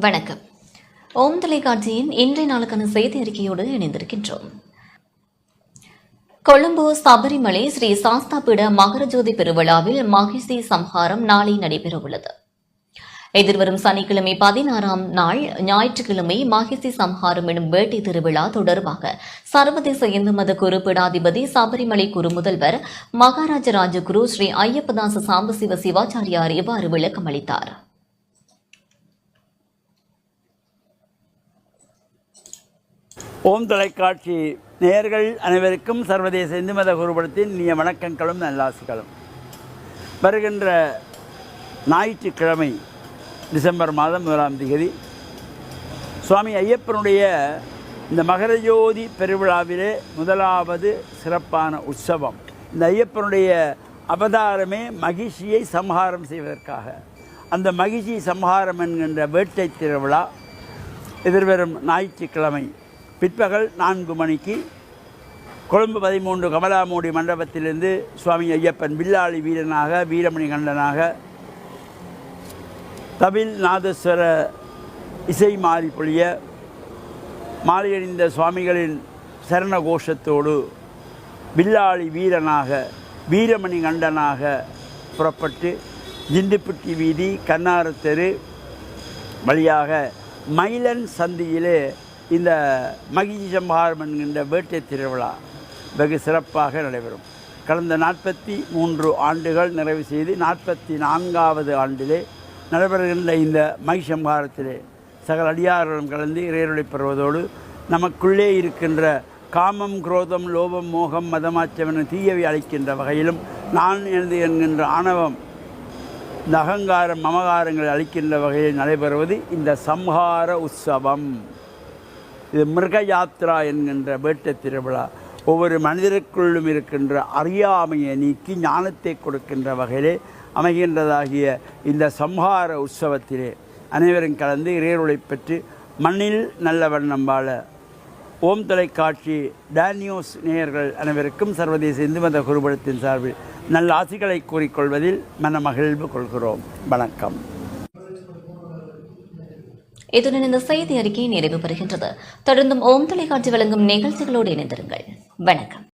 வணக்கம். ஓம் தொலைக்காட்சியின் இன்றைய நாளுக்கான செய்தி அறிக்கையோடு இணைந்திருக்கின்றோம். கொழும்பு சபரிமலை ஸ்ரீ சாஸ்தாபீட மகரஜோதி பெருவிழாவில் மகிழ்ச்சி சம்ஹாரம் நாளை நடைபெறவுள்ளது. எதிர்வரும் சனிக்கிழமை பதினாறாம் நாள் ஞாயிற்றுக்கிழமை மகிழ்ச்சி சம்ஹாரம் எனும் வேட்டை திருவிழா தொடர்பாக சர்வதேச இந்து மத குறிப்பிடாதிபதி சபரிமலை குரு முதல்வர் மகாராஜ ராஜகுரு ஸ்ரீ ஐயப்பதாச சாம்பசிவ சிவாச்சாரியார் இவ்வாறு விளக்கம் ஓம் தொலைக்காட்சி நேயர்கள் அனைவருக்கும் சர்வதேச இந்து மத குருபடத்தின் இனிய வணக்கங்களும் நல்லாசிகளும். வருகின்ற ஞாயிற்றுக்கிழமை டிசம்பர் மாதம் முதலாம் தேதி சுவாமி ஐயப்பனுடைய இந்த மகரஜோதி பெருவிழாவிலே முதலாவது சிறப்பான உற்சவம். இந்த ஐயப்பனுடைய அவதாரமே மகிழ்ச்சியை சம்ஹாரம் செய்வதற்காக. அந்த மகிழ்ச்சி சம்ஹாரம் என்கின்ற வேட்டை திருவிழா எதிர்வரும் ஞாயிற்றுக்கிழமை பிற்பகல் நான்கு மணிக்கு கொழும்பு பதிமூன்று கமலாமூடி மண்டபத்திலிருந்து சுவாமி ஐயப்பன் வில்லாளி வீரனாக வீரமணி கண்டனாக தமிழ் நாதஸ்வர இசை மாறி பொழிய மாலையணிந்த சுவாமிகளின் சரண கோஷத்தோடு வில்லாளி வீரனாக வீரமணி கண்டனாக புறப்பட்டு ஜிண்டுப்பிட்டி வீதி கண்ணாரத்தெரு வழியாக மயிலன் சந்தியிலே இந்த மகிழ்ச்சி சம்ஹாரம் என்கின்ற வேட்டை திருவிழா வெகு சிறப்பாக நடைபெறும். கடந்த நாற்பத்தி மூன்று ஆண்டுகள் நிறைவு செய்து நாற்பத்தி நான்காவது ஆண்டிலே நடைபெறுகின்ற இந்த மகிழ்ச்சி சம்ஹாரத்திலே சகல அடியார்களும் கலந்து இறையருளை பெறுவதோடு நமக்குள்ளே இருக்கின்ற காமம் குரோதம் லோபம் மோகம் மதமாச்சம் என தீயவை அளிக்கின்ற வகையிலும் நான் எனது என்கின்ற ஆணவம் இந்த அகங்காரம் மமகாரங்கள் அளிக்கின்ற வகையில் நடைபெறுவது இந்த சம்ஹார உற்சவம். இது மிருக யாத்ரா என்கின்ற வேட்டை திருவிழா. ஒவ்வொரு மனிதருக்குள்ளும் இருக்கின்ற அறியாமையை நீக்கி ஞானத்தை கொடுக்கின்ற வகையிலே அமைகின்றதாகிய இந்த சம்ஹார உற்சவத்திலே அனைவரும் கலந்து இறையருளை பெற்று மண்ணில் நல்ல வண்ணம் வாழ ஓம் தொலைக்காட்சி டேனியோஸ் நேயர்கள் அனைவருக்கும் சர்வதேச இந்து மத குருபடத்தின் சார்பில் நல்ல ஆசிகளை கூறிக்கொள்வதில் மனமகிழ்வு கொள்கிறோம். வணக்கம். இத்துடன் இந்த செய்தி அறிக்கை நிறைவு பெறுகின்றது தொடர்ந்தும் ஓம் தொலைக்காட்சி வழங்கும் நிகழ்ச்சிகளோடு இணைந்திருங்கள். வணக்கம்.